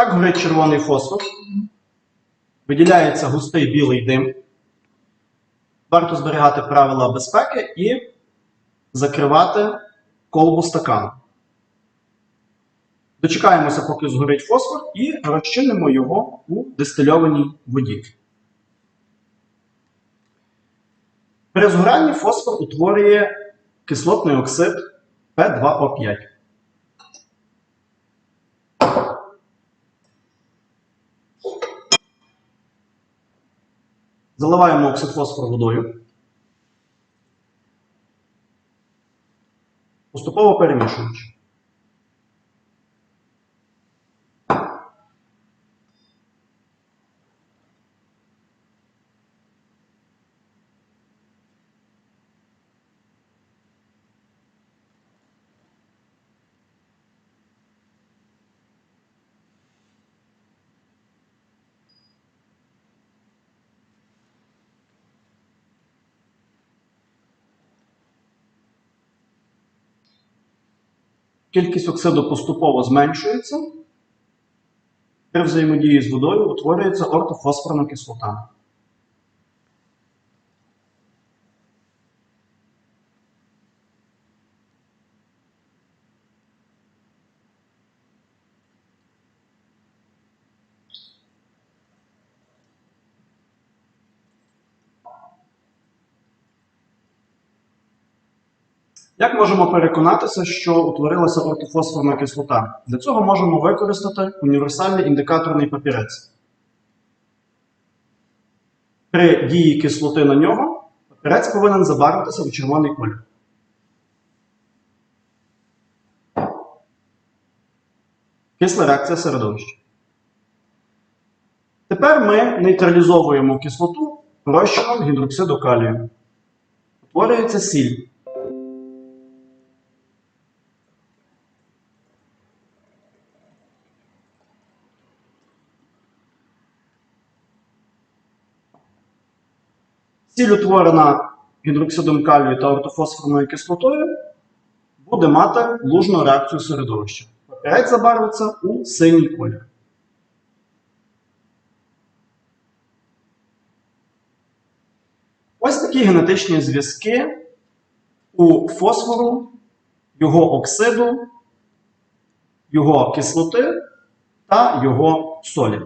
Так горить червоний фосфор. Виділяється густий білий дим. Варто зберігати правила безпеки і закривати колбу стакану. Дочекаємося, поки згорить фосфор, і розчинимо його у дистильованій воді. При згоранні фосфор утворює кислотний оксид P2O5. Заливаємо оксид фосфору водою. Поступово перемішуючи. Кількість оксиду поступово зменшується. При взаємодії з водою утворюється ортофосфорна кислота. Як можемо переконатися, що утворилася ортофосфорна кислота? Для цього можемо використати універсальний індикаторний папірець. При дії кислоти на нього папірець повинен забарвитися у червоний колір. Кисла реакція середовища. Тепер ми нейтралізовуємо кислоту розчином гідроксиду калію. Утворюється сіль. Сіль, утворена гідроксидом калію та ортофосфорною кислотою, буде мати лужну реакцію середовища. Папірець забарвиться у синій колір. Ось такі генетичні зв'язки у фосфору, його оксиду, його кислоти та його солі.